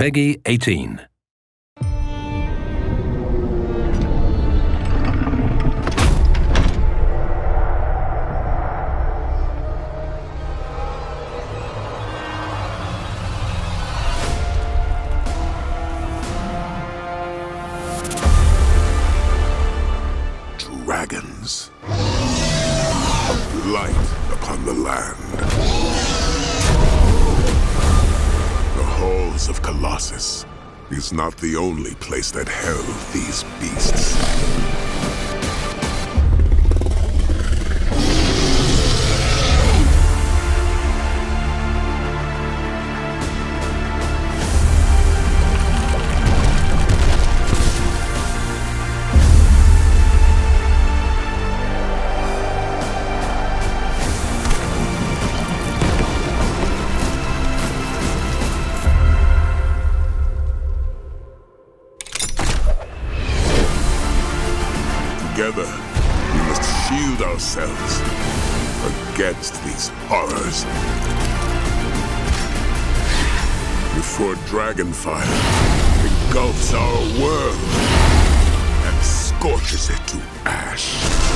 Peggy 18. dragons. A blight upon the land. Of Colossus is not the only place that held these beasts. Together, we must shield ourselves against these horrors. Before Dragonfire engulfs our world and scorches it to ash.